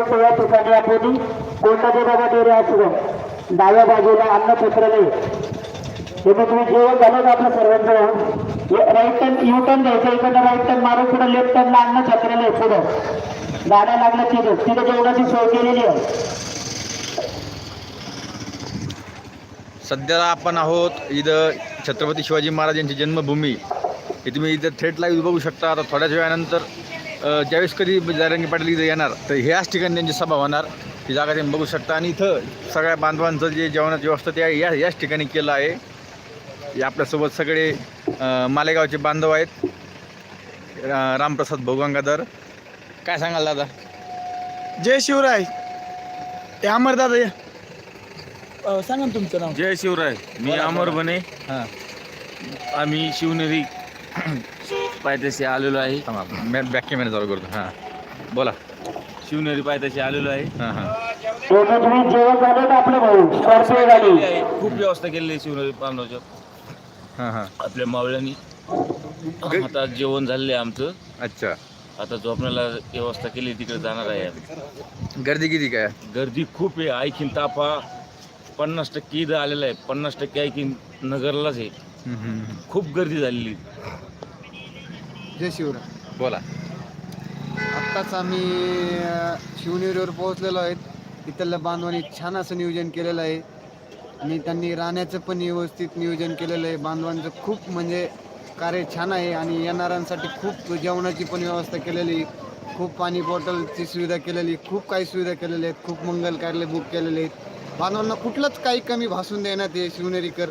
या ठिकाणी आपण कोणताचे बाबा डेरे आश्रम. डाव्या बाजूला अन्न पत्रालय हे मग तुम्ही जेवण झालं आपलं सर्वांचं. राईट टर्न यू टर्न घ्यायचं इकडं राईट टर्न मारून पुढे लेफ्ट टर्नला अन्न पत्रालय पुढं. गाड्या लागल्या तिथं. तिथं जेवणाची सोय केलेली आहे. सध्या आपण आहोत इथं छत्रपती शिवाजी महाराज यांची जन्मभूमी. हे तुम्ही इथं थेट लाईव्ह बघू शकता. आता थोड्याच वेळानंतर ज्यावेळेस कधी जारंगी पाटील इथं येणार तर ह्याच ठिकाणी त्यांची सभा होणार. ही जागा तुम्ही बघू शकता. आणि इथं सगळ्या बांधवांचं जे जेवणाची व्यवस्था ते आहे, या याच ठिकाणी केलं आहे. हे आपल्यासोबत सगळे मालेगावचे बांधव आहेत. रा- रामप्रसाद भोगंगाधर. काय सांगाल दादा? जय शिवराय. ते अमरदादा या. अ, सांगा ना तुमचं नाव. जय शिवराय. मी अमर बने. हां. आम्ही शिवनेरी पायथ्याशी आलेलो आहे. थांबा बॅक कॅमेरा चालू करतो. हां. बोला. शिवनेरी पायथ्याशी आलेलो आहे. हां हां. हे खूप व्यवस्था केलेली आहे शिवनेरी बांधवाच्या हां हां. आपल्या मावळ्यांनी. आता जेवण झालेलं आहे आमचं. अच्छा. आता झोपण्याला व्यवस्था केली तिकडे जाणार आहे आम्ही. गर्दी किती काय? गर्दी खूप आहे. ऐकीन ताफा पन्नास टक्के इथं आलेला आहे. पन्नास टक्के ऐकीन नगरलाच आहे. हम्म, हम्म, हम्म. खूप गर्दी झालेली. जय शिवराय. बोला. आत्ताच आम्ही अ, शिवनेरीवर पोहोचलेलो आहेत. तिथल्या बांधवांनी छान असं नियोजन केलेलं आहे. आणि त्यांनी राहण्याचं पण व्यवस्थित नियोजन केलेलं आहे. बांधवांचं खूप म्हणजे कार्य छान आहे आणि येणाऱ्यांसाठी खूप जेवणाची पण व्यवस्था केलेली आहे. खूप पाणी बॉटलची सुविधा केलेली खूप काही सुविधा केलेल्या आहेत. खूप मंगल कार्यालय बुक केलेले आहेत. बांधवांना कुठलंच काही कमी भासून देण्यात ये शिवनेरीकर.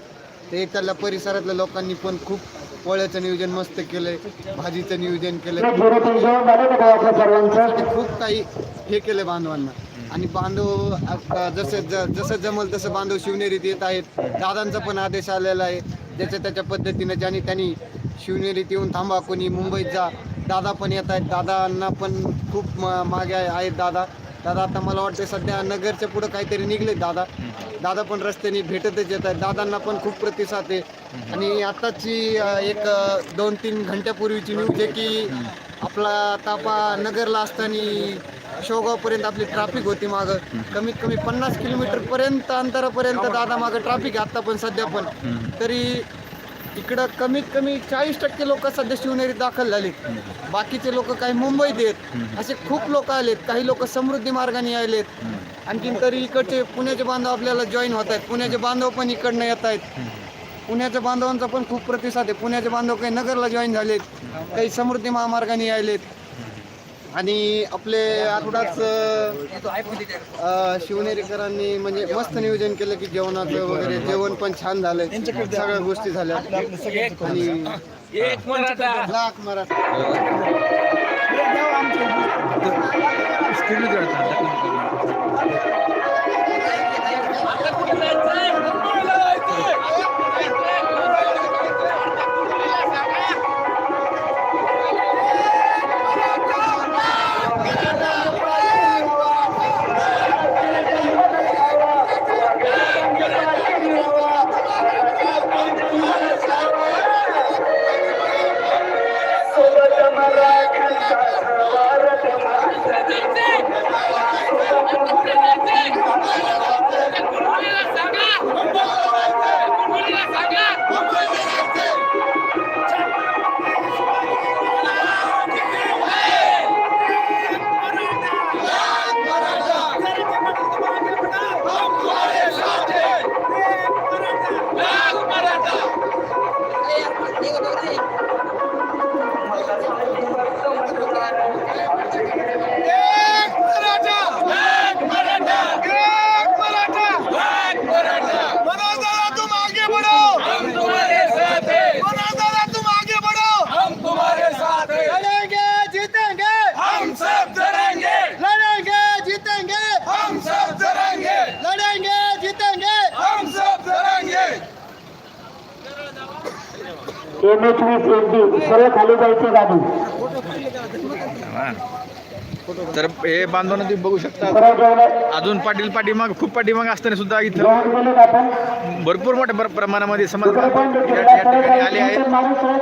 ते त्याला परिसरातल्या लोकांनी पण खूप पोळ्याचं नियोजन मस्त केलंय भाजीचं नियोजन केलंय. खूप काही हे केलं बांधवांना. आणि बांधव जसं जसं जमल तसं बांधव शिवनेरीत येत आहेत. दादांचा पण आदेश आलेला आहे. ज्याच्या त्याच्या पद्धतीने ज्यांनी त्यांनी शिवनेरीत येऊन थांबा कोणी मुंबईत जा. दादा पण येत आहेत. दादांना पण खूप मागे आहे- आहेत दादा. दादा आता मला वाटतं सध्या नगरच्या पुढं काहीतरी निघले दादा. दादा पण रस्त्याने भेटतच येत आहेत दादांना पण खूप प्रतिसाद आहे. आणि आताची एक दोन तीन घंट्यापूर्वीची न्यूज आहे की आपला तापा नगरला असताना शेवगावपर्यंत आपली ट्रॅफिक होती मागं. कमीत कमी पन्नास किलोमीटर पर्यंत अंतरापर्यंत दादा मागं ट्रॅफिक आहे आता पण सध्या पण. तरी इकडं कमीत कमी चाळीस टक्के लोक सध्या शिवनेरीत दाखल झाले बाकीचे लोक काही मुंबईत आहेत. असे खूप लोक आलेत. काही लोक समृद्धी मार्गाने आलेत. आणखीन तरी इकडचे पुण्याचे बांधव आपल्याला जॉईन होत आहेत. पुण्याचे बांधव पण इकडनं येत आहेत. पुण्याच्या बांधवांचा पण खूप प्रतिसाद आहे. पुण्याचे बांधव काही नगरला जॉईन झालेत. काही समृद्धी महामार्गाने आलेत आणि आपले आठवडाच अं, शिवनेरीकरांनी म्हणजे मस्त नियोजन केलं की जेवणाचं वगैरे जेवण पण छान झालंय सगळ्या गोष्टी झाल्या. आणि एक मराठा. लाख मराठा. एम एच वीस एम डी सर्व खाली जायची गाडी. तर हे बांधवांना तुम्ही बघू शकता. अजून पाटील पाठीमाग खूप पाठीमाग असताना सुद्धा इथं भरपूर मोठ्या प्र- प्रमाणामध्ये समाज या ठिकाणी आले आहेत.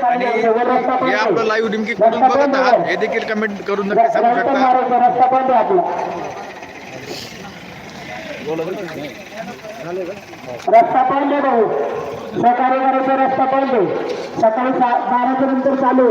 आणि हे आपलं. लाईव्ह डिमकी कुठून बघत आहात. हे देखील कमेंट करून नक्की सांगू शकता. रस्ता पण पडले भाऊ. सकाळी करायचा रस्ता पडले सकाळी बाराच्या नंतर चालू